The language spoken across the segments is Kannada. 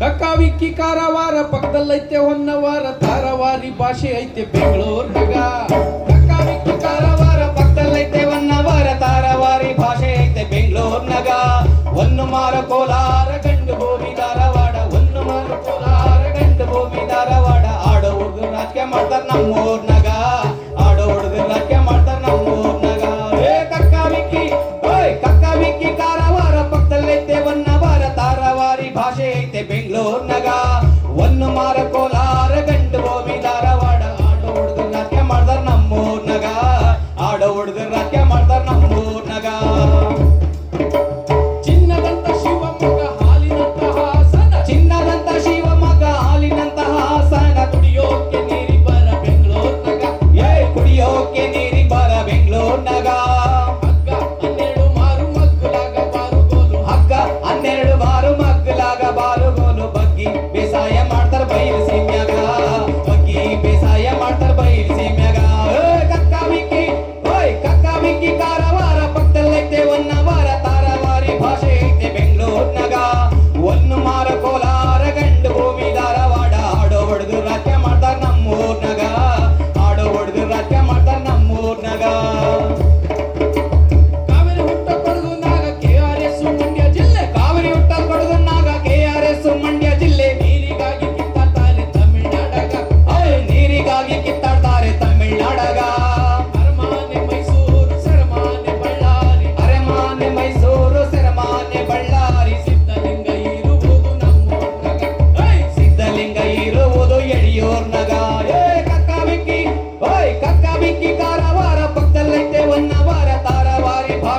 ಕಕ್ಕಾವಿಕ್ಕಿ ಕಾರವಾರ, ಪಕ್ಕದಲ್ಲೈತೆ ಹೊನ್ನವಾರ, ತಾರವಾರಿ ಭಾಷೆ ಐತೆ ಬೆಂಗಳೂರ್ನಾಗ ಕಕ್ಕಾವಿಕ್ಕಿ ಕಾರವಾರ, ಪಕ್ಕದಲ್ಲೈತೆ ಹೊನ್ನವಾರ, ತಾರವಾರಿ ಭಾಷೆ ಐತೆ ಬೆಂಗಳೂರ್ನಾಗ ಒಂದು ಮಾರ ಕೋಲಾರ, ಗಂಡು ಭೂಮಿ ಧಾರವಾಡ. ಒಂದು ಮಾರ ಕೋಲಾರ, ಗಂಡು ಭೂಮಿ ಧಾರವಾಡ. ಆಡೋ ಹುಡುಗರು ನಾಟಕ ಮಾಡ್ತಾರೆ ನಮ್ಮೂರ್ನ.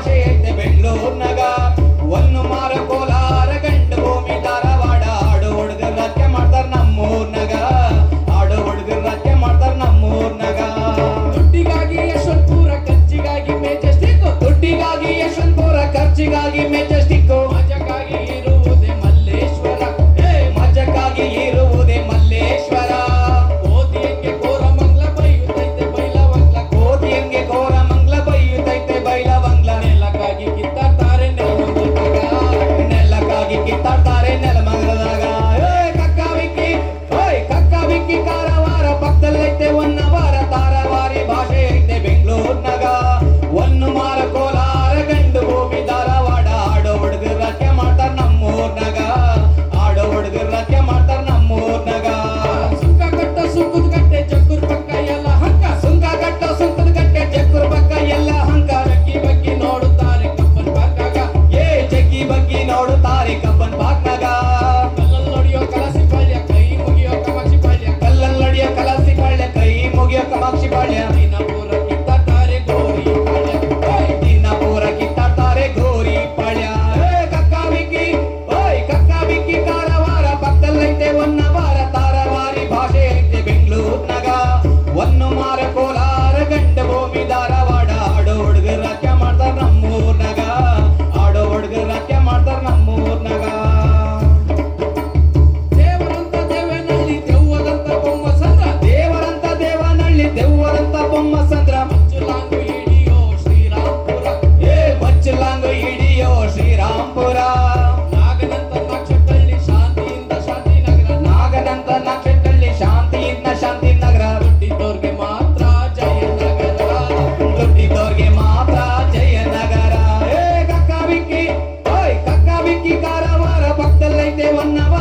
చేతి బెడ్లో ఉన్నగా వన్ను మారకో मागची पाड्या స్వామికి కారవార భక్తులైతే ఉన్నవ